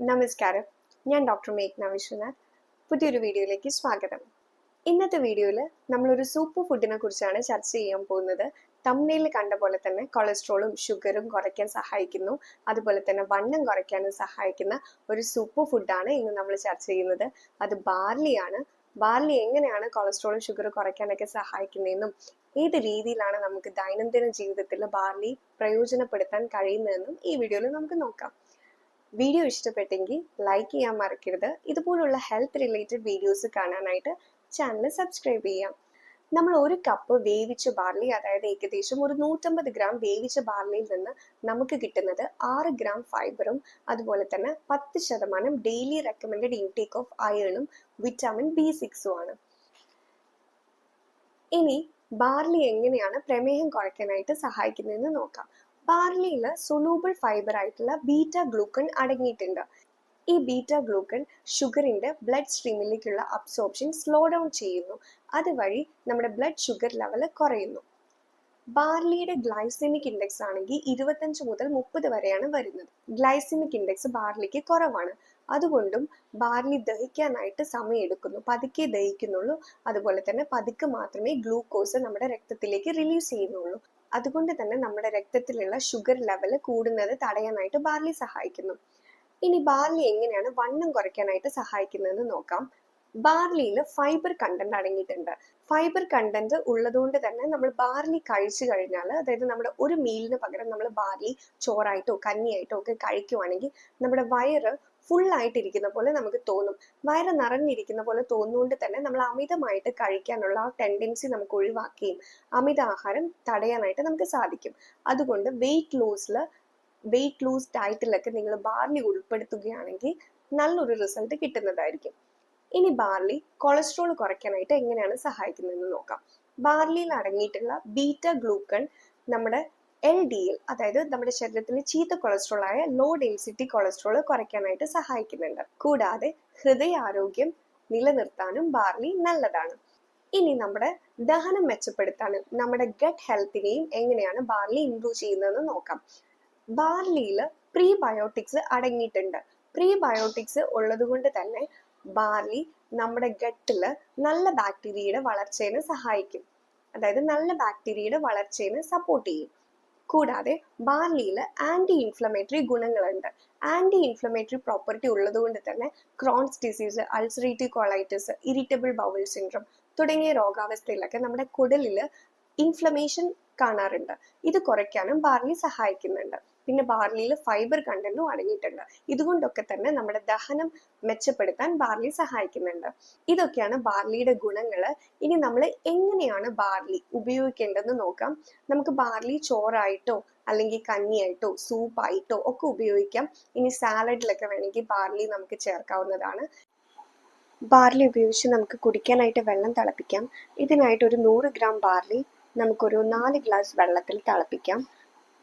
നമസ്കാരം. ഞാൻ ഡോക്ടർ മേഘ്ന വിശ്വനാഥ്. പുതിയൊരു വീഡിയോയിലേക്ക് സ്വാഗതം. ഇന്നത്തെ വീഡിയോയിൽ നമ്മളൊരു സൂപ്പർ ഫുഡിനെ കുറിച്ചാണ് ചർച്ച ചെയ്യാൻ പോകുന്നത്. തമ്മിൽ കണ്ട പോലെ തന്നെ കൊളസ്ട്രോളും ഷുഗറും കുറയ്ക്കാൻ സഹായിക്കുന്നു. അതുപോലെ തന്നെ വണ്ണം കുറയ്ക്കാനും സഹായിക്കുന്ന ഒരു സൂപ്പർ ഫുഡാണ് ഇന്ന് നമ്മൾ ചർച്ച ചെയ്യുന്നത്. അത് ബാർലിയാണ് ബാർലി എങ്ങനെയാണ് കൊളസ്ട്രോളും ഷുഗറും കുറയ്ക്കാനൊക്കെ സഹായിക്കുന്നതെന്നും ഏത് രീതിയിലാണ് നമുക്ക് ദൈനംദിന ജീവിതത്തിൽ ബാർലി പ്രയോജനപ്പെടുത്താൻ കഴിയുന്നതെന്നും ഈ വീഡിയോയിൽ നമുക്ക് നോക്കാം. വീഡിയോ ഇഷ്ടപ്പെട്ടെങ്കിൽ ലൈക്ക് ചെയ്യാൻ മറക്കരുത്. ഇതുപോലുള്ള ഹെൽത്ത് റിലേറ്റഡ് വീഡിയോസ് കാണാനായിട്ട് ചാനൽ സബ്സ്ക്രൈബ് ചെയ്യാം. നമ്മൾ ഒരു കപ്പ് വേവിച്ച ബാർലി അതായത് ഏകദേശം ഒരു നൂറ്റമ്പത് ഗ്രാം വേവിച്ച ബാർലിയിൽ നിന്ന് നമുക്ക് കിട്ടുന്നത് ആറ് ഗ്രാം ഫൈബറും അതുപോലെ തന്നെ പത്ത് ശതമാനം ഡെയിലി റെക്കമെൻഡഡ് ഇൻടേക്ക് ഓഫ് അയേണും വിറ്റാമിൻ ബി സിക്സും ആണ്. ഇനി ബാർലി എങ്ങനെയാണ് പ്രമേഹം കുറയ്ക്കാനായിട്ട് സഹായിക്കുന്നതെന്ന് നോക്കാം. ബാർലിയിൽ സൊലൂബിൾ ഫൈബർ ആയിട്ടുള്ള ബീറ്റ ഗ്ലൂക്കൺ അടങ്ങിയിട്ടുണ്ട്. ഈ ബീറ്റ ഗ്ലൂക്കൺ ഷുഗറിന്റെ ബ്ലഡ് സ്ട്രീമിലേക്കുള്ള അബ്സോർപ്ഷൻ സ്ലോ ഡൗൺ ചെയ്യുന്നു. അതുവഴി നമ്മുടെ ബ്ലഡ് ഷുഗർ ലെവൽ കുറയുന്നു. ബാർലിയുടെ ഗ്ലൈസെമിക് ഇൻഡെക്സ് ആണെങ്കിൽ ഇരുപത്തഞ്ച് മുതൽ മുപ്പത് വരെയാണ് വരുന്നത്. ഗ്ലൈസെമിക് ഇൻഡെക്സ് ബാർലിക്ക് കുറവാണ്. അതുകൊണ്ടും ബാർലി ദഹിക്കാനായിട്ട് സമയം എടുക്കുന്നു പതുക്കെ ദഹിക്കുന്നുള്ളൂ. അതുപോലെ തന്നെ പതുക്കെ മാത്രമേ ഗ്ലൂക്കോസ് നമ്മുടെ രക്തത്തിലേക്ക് റിലീസ് ചെയ്യുന്നുള്ളൂ. അതുകൊണ്ട് തന്നെ നമ്മുടെ രക്തത്തിലുള്ള ഷുഗർ ലെവൽ കൂടുന്നത് തടയാനായിട്ട് ബാർലി സഹായിക്കുന്നു. ഇനി ബാർലി എങ്ങനെയാണ് വണ്ണം കുറയ്ക്കാനായിട്ട് സഹായിക്കുന്നതെന്ന് നോക്കാം. ബാർലിയിൽ ഫൈബർ കണ്ടന്റ് അടങ്ങിയിട്ടുണ്ട്. ഫൈബർ കണ്ടന്റ് ഉള്ളതുകൊണ്ട് തന്നെ നമ്മൾ ബാർലി കഴിച്ചു കഴിഞ്ഞാൽ അതായത് നമ്മുടെ ഒരു മീലിന് പകരം നമ്മൾ ബാർലി ചോറായിട്ടോ കഞ്ഞിയായിട്ടോ ഒക്കെ കഴിക്കുവാണെങ്കിൽ നമ്മുടെ വയറ് ഫുൾ ആയിട്ടിരിക്കുന്ന പോലെ നമുക്ക് തോന്നും. വയറ് നിറഞ്ഞിരിക്കുന്ന പോലെ തോന്നുകൊണ്ട് തന്നെ നമ്മൾ അമിതമായിട്ട് കഴിക്കാനുള്ള ആ ടെൻഡൻസി നമുക്ക് ഒഴിവാക്കുകയും അമിത ആഹാരം തടയാനായിട്ട് നമുക്ക് സാധിക്കും. അതുകൊണ്ട് വെയിറ്റ് ലോസിൽ വെയിറ്റ് ലൂസ് ഡയറ്റിലൊക്കെ നിങ്ങൾ ബാർലി ഉൾപ്പെടുത്തുകയാണെങ്കിൽ നല്ലൊരു റിസൾട്ട് കിട്ടുന്നതായിരിക്കും. ഇനി ബാർലി കൊളസ്ട്രോൾ കുറയ്ക്കാനായിട്ട് എങ്ങനെയാണ് സഹായിക്കുന്നതെന്ന് നോക്കാം. ബാർലിയിൽ അടങ്ങിയിട്ടുള്ള ബീറ്റ ഗ്ലൂക്കൺ നമ്മുടെ എൽ ഡി എൽ അതായത് നമ്മുടെ ശരീരത്തിലെ ചീത്ത കൊളസ്ട്രോൾ ആയ ലോ ഡെൻസിറ്റി കൊളസ്ട്രോൾ കുറയ്ക്കാനായിട്ട് സഹായിക്കുന്നുണ്ട്. കൂടാതെ ഹൃദയാരോഗ്യം നിലനിർത്താനും ബാർലി നല്ലതാണ്. ഇനി നമ്മുടെ ദഹനം മെച്ചപ്പെടുത്താനും നമ്മുടെ ഗട്ട് ഹെൽത്തിനെയും എങ്ങനെയാണ് ബാർലി ഇംപ്രൂവ് ചെയ്യുന്നതെന്ന് നോക്കാം. ബാർലിയിൽ പ്രീബയോട്ടിക്സ് അടങ്ങിയിട്ടുണ്ട്. പ്രീബയോട്ടിക്സ് ഉള്ളത് കൊണ്ട് തന്നെ ബാർലി നമ്മുടെ ഗട്ടിൽ നല്ല ബാക്ടീരിയയുടെ വളർച്ചയെ സഹായിക്കും. അതായത് നല്ല ബാക്ടീരിയയുടെ വളർച്ചയെ സപ്പോർട്ട് ചെയ്യും. കൂടാതെ ബാർലിയിൽ ആന്റി ഇൻഫ്ലമേറ്ററി ഗുണങ്ങളുണ്ട്. ആന്റി ഇൻഫ്ലമേറ്ററി പ്രോപ്പർട്ടി ഉള്ളതുകൊണ്ട് തന്നെ Crohn's disease ulcerative colitis irritable bowel syndrome തുടങ്ങിയ രോഗാവസ്ഥയിലൊക്കെ നമ്മുടെ കുടലിൽ ഇൻഫ്ലമേഷൻ കാണാറുണ്ട്. ഇത് കുറയ്ക്കാനും ബാർലി സഹായിക്കുന്നുണ്ട്. പിന്നെ ബാർലിയിൽ ഫൈബർ കണ്ടന്റും അടങ്ങിയിട്ടുണ്ട്. ഇതുകൊണ്ടൊക്കെ തന്നെ നമ്മുടെ ദഹനം മെച്ചപ്പെടുത്താൻ ബാർലി സഹായിക്കുന്നുണ്ട്. ഇതൊക്കെയാണ് ബാർലിയുടെ ഗുണങ്ങൾ ഇനി നമ്മൾ എങ്ങനെയാണ് ബാർലി ഉപയോഗിക്കേണ്ടതെന്ന് നോക്കാം. നമുക്ക് ബാർലി ചോറായിട്ടോ അല്ലെങ്കിൽ കഞ്ഞിയായിട്ടോ സൂപ്പായിട്ടോ ഒക്കെ ഉപയോഗിക്കാം. ഇനി സാലഡിലൊക്കെ വേണമെങ്കിൽ ബാർലി നമുക്ക് ചേർക്കാവുന്നതാണ്. ബാർലി ഉപയോഗിച്ച് നമുക്ക് കുടിക്കാനായിട്ട് വെള്ളം തിളപ്പിക്കാം. ഇതിനായിട്ട് ഒരു നൂറ് ഗ്രാം ബാർലി നമുക്കൊരു നാല് ഗ്ലാസ് വെള്ളത്തിൽ തിളപ്പിക്കാം.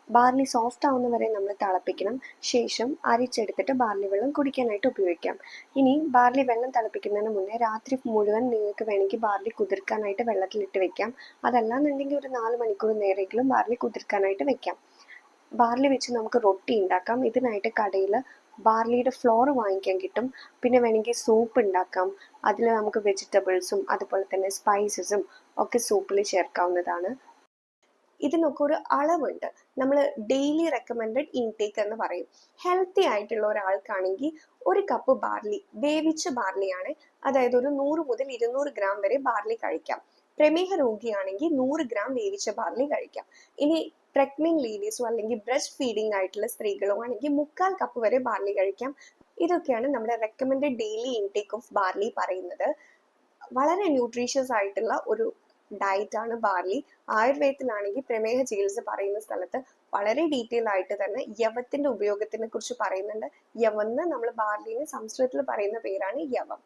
ബാർലി സോഫ്റ്റ് ആവുന്ന വരെ നമ്മൾ തിളപ്പിക്കണം. ശേഷം അരിച്ചെടുത്തിട്ട് ബാർലി വെള്ളം കുടിക്കാനായിട്ട് ഉപയോഗിക്കാം. ഇനി ബാർലി വെള്ളം തിളപ്പിക്കുന്നതിന് മുന്നേ രാത്രി മുഴുവൻ നിങ്ങൾക്ക് വേണമെങ്കിൽ ബാർലി കുതിർക്കാനായിട്ട് വെള്ളത്തിലിട്ട് വെക്കാം. അതല്ലാന്നുണ്ടെങ്കിൽ ഒരു നാല് മണിക്കൂർ നേരെങ്കിലും ബാർലി കുതിർക്കാനായിട്ട് വെക്കാം. ബാർലി വെച്ച് നമുക്ക് റൊട്ടി ഉണ്ടാക്കാം. ഇതിനായിട്ട് കടയിൽ ബാർലിയുടെ ഫ്ലോർ വാങ്ങിക്കാൻ കിട്ടും. പിന്നെ വേണമെങ്കിൽ സൂപ്പ് ഉണ്ടാക്കാം. അതിൽ നമുക്ക് വെജിറ്റബിൾസും അതുപോലെ തന്നെ സ്പൈസസും ഒക്കെ സൂപ്പിൽ ചേർക്കാവുന്നതാണ്. ഇതിനൊക്കെ ഒരു അളവുണ്ട്. നമ്മൾ ഡെയിലി റെക്കമെൻഡഡ് ഇൻടേക്ക് എന്ന് പറയും. ഹെൽത്തി ആയിട്ടുള്ള ഒരാൾക്കാണെങ്കിൽ ഒരു കപ്പ് ബാർലി വേവിച്ച ബാർലിയാണ് അതായത് ഒരു നൂറ് മുതൽ ഇരുന്നൂറ് ഗ്രാം വരെ ബാർലി കഴിക്കാം. പ്രമേഹ രോഗിയാണെങ്കിൽ നൂറ് ഗ്രാം വേവിച്ച ബാർലി കഴിക്കാം. ഇനി പ്രഗ്നന്റ് ലേഡീസോ അല്ലെങ്കിൽ ബ്രസ്റ്റ് ഫീഡിംഗ് ആയിട്ടുള്ള സ്ത്രീകളോ ആണെങ്കിൽ മുക്കാൽ കപ്പ് വരെ ബാർലി കഴിക്കാം. ഇതൊക്കെയാണ് നമ്മുടെ recommended daily intake of barley പറയുന്നത്. വളരെ ന്യൂട്രീഷ്യസ് ആയിട്ടുള്ള ഒരു ഡയറ്റ് ആണ് ബാർലി. ആയുർവേദത്തിലാണെങ്കിൽ പ്രമേഹ ചികിത്സ പറയുന്ന സ്ഥലത്ത് വളരെ ഡീറ്റെയിൽ ആയിട്ട് തന്നെ യവത്തിന്റെ ഉപയോഗത്തിനെ കുറിച്ച് പറയുന്നുണ്ട്. യവന്ന് നമ്മൾ ബാർലിന് സംസ്കൃതത്തിൽ പറയുന്ന പേരാണ് യവം.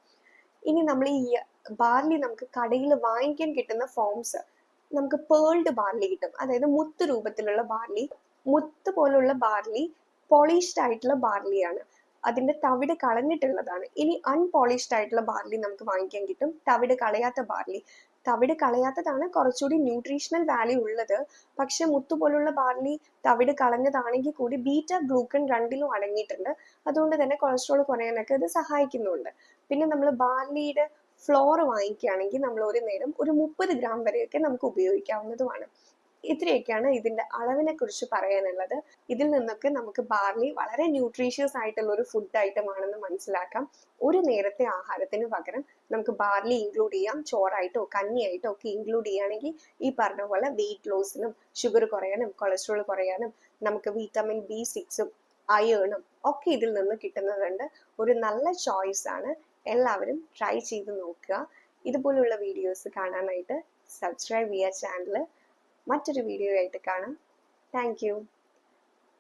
ഇനി നമ്മൾ ഈ ബാർലി നമുക്ക് കടയിൽ വാങ്ങിക്കാൻ കിട്ടുന്ന ഫോംസ് നമുക്ക് പേൾഡ് ബാർലി കിട്ടും. അതായത് മുത്ത് രൂപത്തിലുള്ള ബാർലി മുത്ത് പോലുള്ള ബാർലി പോളിഷ്ഡ് ആയിട്ടുള്ള ബാർലിയാണ്. അതിന്റെ തവിട് കളഞ്ഞിട്ടുള്ളതാണ്. ഇനി അൺപോളിഷ്ഡ് ആയിട്ടുള്ള ബാർലി നമുക്ക് വാങ്ങിക്കാൻ കിട്ടും. തവിട് കളയാത്ത ബാർലി തവിട് കളയാത്തതാണ് കുറച്ചുകൂടി ന്യൂട്രീഷണൽ വാല്യൂ ഉള്ളത്. പക്ഷെ മുത്തുപോലുള്ള ബാർലി തവിട് കളഞ്ഞതാണെങ്കിൽ കൂടി ബീറ്റ ഗ്ലൂക്കൺ രണ്ടിലും അടങ്ങിയിട്ടുണ്ട്. അതുകൊണ്ട് തന്നെ കൊളസ്ട്രോൾ കുറയാനൊക്കെ ഇത് സഹായിക്കുന്നുണ്ട്. പിന്നെ നമ്മൾ ബാർലിയുടെ ഫ്ലോർ വാങ്ങിക്കുകയാണെങ്കിൽ നമ്മൾ ഒരു നേരം ഒരു മുപ്പത് ഗ്രാം വരെയൊക്കെ നമുക്ക് ഉപയോഗിക്കാവുന്നതുമാണ്. ഇത്രയൊക്കെയാണ് ഇതിന്റെ അളവിനെ കുറിച്ച് പറയാനുള്ളത്. ഇതിൽ നിന്നൊക്കെ നമുക്ക് ബാർലി വളരെ ന്യൂട്രീഷ്യസ് ആയിട്ടുള്ള ഒരു ഫുഡ് ഐറ്റം ആണെന്ന് മനസ്സിലാക്കാം. ഒരു നേരത്തെ ആഹാരത്തിന് പകരം നമുക്ക് ബാർലി ഇൻക്ലൂഡ് ചെയ്യാം. ചോറായിട്ടോ കഞ്ഞിയായിട്ടോ ഒക്കെ ഇൻക്ലൂഡ് ചെയ്യുകയാണെങ്കിൽ ഈ പറഞ്ഞ പോലെ വെയിറ്റ് ലോസിനും ഷുഗർ കുറയാനും കൊളസ്ട്രോൾ കുറയാനും നമുക്ക് വിറ്റാമിൻ ബി സിക്സും അയേണും ഒക്കെ ഇതിൽ നിന്ന് കിട്ടുന്നതുണ്ട്. ഒരു നല്ല ചോയ്സ് ആണ്. എല്ലാവരും ട്രൈ ചെയ്ത് നോക്കുക. ഇതുപോലുള്ള വീഡിയോസ് കാണാനായിട്ട് സബ്സ്ക്രൈബ് ചെയ്യുക ചാനൽ മറ്റൊരു വീഡിയോ ആയിട്ട് കാണാം. താങ്ക്